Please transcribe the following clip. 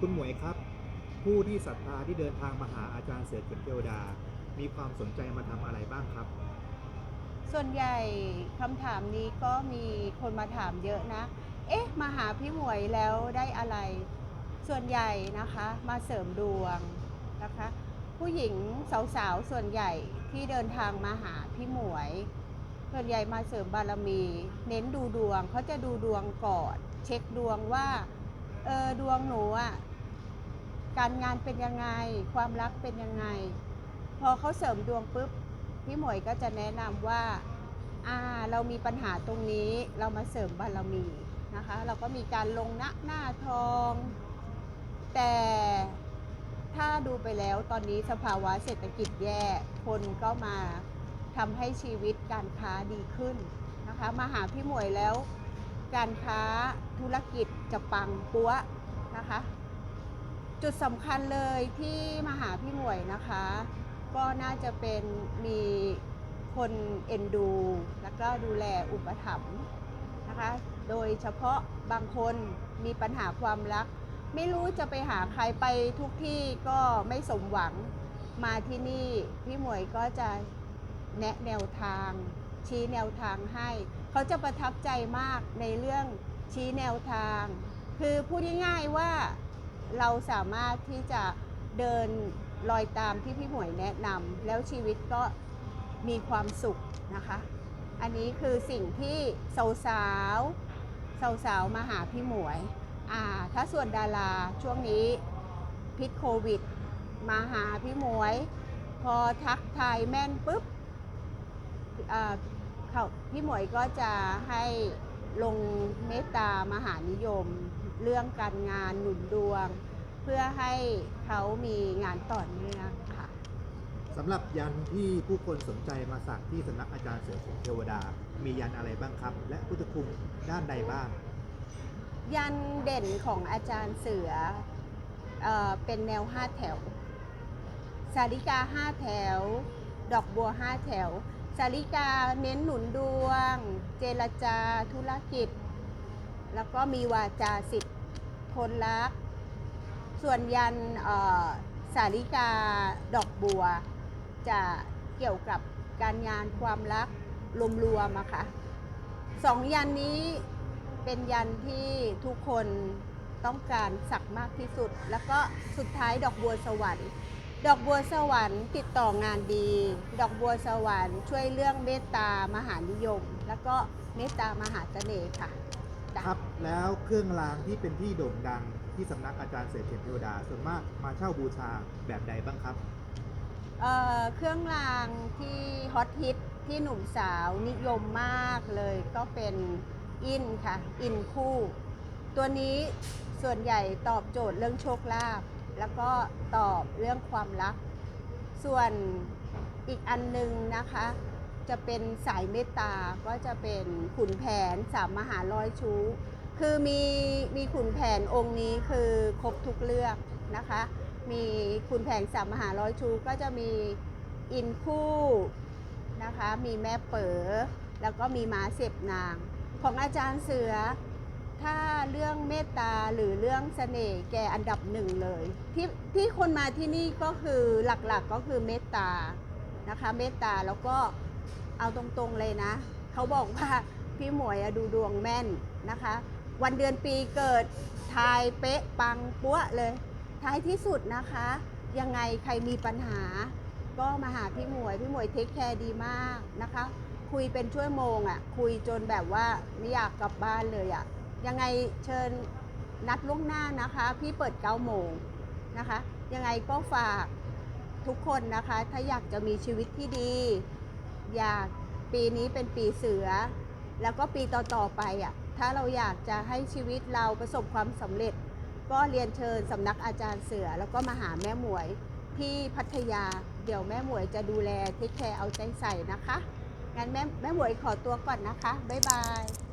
คุณหมวยครับ ผู้ที่ศรัทธาที่เดินทางมาหาอาจารย์เสือเข็มเทวดา มีความสนใจมาทำอะไรบ้างครับ ส่วนใหญ่คำถามนี้ก็มีคนมาถามเยอะนะ เอ๊ะ มาหาพี่หมวยแล้วได้อะไร ส่วนใหญ่นะคะมาเสริมดวงนะคะ ผู้หญิงสาวๆส่วนใหญ่ที่เดินทางมาหาพี่หมวย ส่วนใหญ่มาเสริมบารมี เน้นดูดวงเขาจะดูดวงก่อน เช็คดวงว่า เออดวงหนูอะการงานเป็นยังไง ความรักเป็นยังไง พอเขาเสริมดวงปุ๊บพี่หมวยก็จะแนะนำว่าอ่าเรามีปัญหาตรงนี้เรามาเสริมบารมีนะคะ เราก็มีการลงหน้าหน้าทอง แต่ถ้าดูไปแล้วตอนนี้สภาวะเศรษฐกิจแย่คนก็มาทำให้ชีวิตการค้าดีขึ้นนะคะ มาหาพี่หมวยแล้ว การค้าธุรกิจจะปังปัวนะคะ จุดสำคัญเลยที่มาหาพี่หมวยนะคะ ก็น่าจะเป็นมีคนเอ็นดู แล้วก็ดูแลอุปถัมภ์นะคะ โดยเฉพาะบางคนมีปัญหาความรัก ไม่รู้จะไปหาใครไปทุกที่ก็ไม่สมหวังมาที่นี่พี่หมวยก็จะแนะแนวทาง ชี้แนวทางให้ เขาจะประทับใจมากในเรื่องชี้แนวทาง คือพูดง่ายๆว่าเราสามารถที่จะเดินรอยตามที่พี่หมวยแนะนำแล้วชีวิตก็มีความสุขนะคะ อันนี้คือสิ่งที่สาวๆสาวๆมาหาพี่หมวยอ่าถ้าส่วนดาราช่วงนี้พิษโควิด มาหาพี่หมวย พอทักทายแม่นปุ๊บ เขาพี่หมวยก็จะให้ลงเมตตามหานิยม เรื่องการงานหนุนดวง เพื่อให้เขามีงานต่อเนื่องค่ะสำหรับยันที่ผู้คนสนใจมาสักที่สำนักอาจารย์เสือเข็มเทวดา มียันอะไรบ้างครับ และพุทธคุณด้านใดบ้าง ยันเด่นของอาจารย์เสือเออเป็นแนวห้าแถว สาริกาห้าแถว ดอกบัวห้าแถว สาริกาเน้นหนุนดวง เจรจาธุรกิจ แล้วก็มีวาจาสิทธิ์คนรัก ส่วนยันสาริกาดอกบัว จะเกี่ยวกับการงานความรักรวมๆอะค่ะสองยันนี้เป็นยันที่ทุกคนต้องการสักมากที่สุด แล้วก็สุดท้ายดอกบัวสวรรค์ ดอกบัวสวรรค์ติดต่องานดี ดอกบัวสวรรค์ช่วยเรื่องเมตตามหานิยม แล้วก็เมตตามหาเสน่ห์ค่ะจ้ะครับแล้วเครื่องรางที่เป็นที่โด่งดังที่สำนักอาจารย์เสือเข็มเทวดาส่วนมากมาเช่าบูชาแบบใดบ้างครับ เอ่อเครื่องรางที่ฮอตฮิตที่หนุ่มสาวนิยมมากเลยก็เป็นอินค่ะ อินคู่ ตัวนี้ส่วนใหญ่ตอบโจทย์เรื่องโชคลาภ แล้วก็ตอบเรื่องความรัก ส่วนอีกอันหนึงนะคะ จะเป็นสายเมตตา ก็จะเป็นขุนแผนสามมหาร้อยชู้ คือมีมีขุนแผนองค์นี้คือครบทุกเรื่องนะคะ มีขุนแผนสามมหาร้อยชูก็จะมีอินคู่นะคะ มีแม่เป๋อ แล้วก็มีม้าเสพนาง ของอาจารย์เสือ ถ้าเรื่องเมตตาหรือเรื่องเสน่ห์แกอันดับหนึ่งเลย ที่ที่คนมาที่นี่ก็คือหลักๆกก็คือเมตตานะคะ เมตตาแล้วก็เอาตรงๆเลยนะ เขาบอกว่าพี่หมวยดูดวงแม่นนะคะ วันเดือนปีเกิดทายเป๊ะปังปั้วเลย ท้ายที่สุดนะคะ ยังไงใครมีปัญหา ก็มาหาพี่หมวย พี่หมวยเทคแคร์ดีมากนะคะ คุยเป็นชั่วโมงอะ่ะ คุยจนแบบว่าไม่อยากกลับบ้านเลยอะ่ะ ยังไงเชิญนัดล่วงหน้านะคะ พี่เปิดเก้าโมงนะคะ ยังไงก็ฝากทุกคนนะคะ ถ้าอยากจะมีชีวิตที่ดี อยากปีนี้เป็นปีเสือ แล้วก็ปีต่อๆไปอะถ้าเราอยากจะให้ชีวิตเราประสบความสำเร็จ ก็เรียนเชิญสำนักอาจารย์เสือ แล้วก็มาหาแม่หมวยที่พัทยา เดี๋ยวแม่หมวยจะดูแลเทคแคร์เอาใจใส่นะคะงั้นแม่แม่หมวยขอตัวก่อนนะคะบ๊ายบาย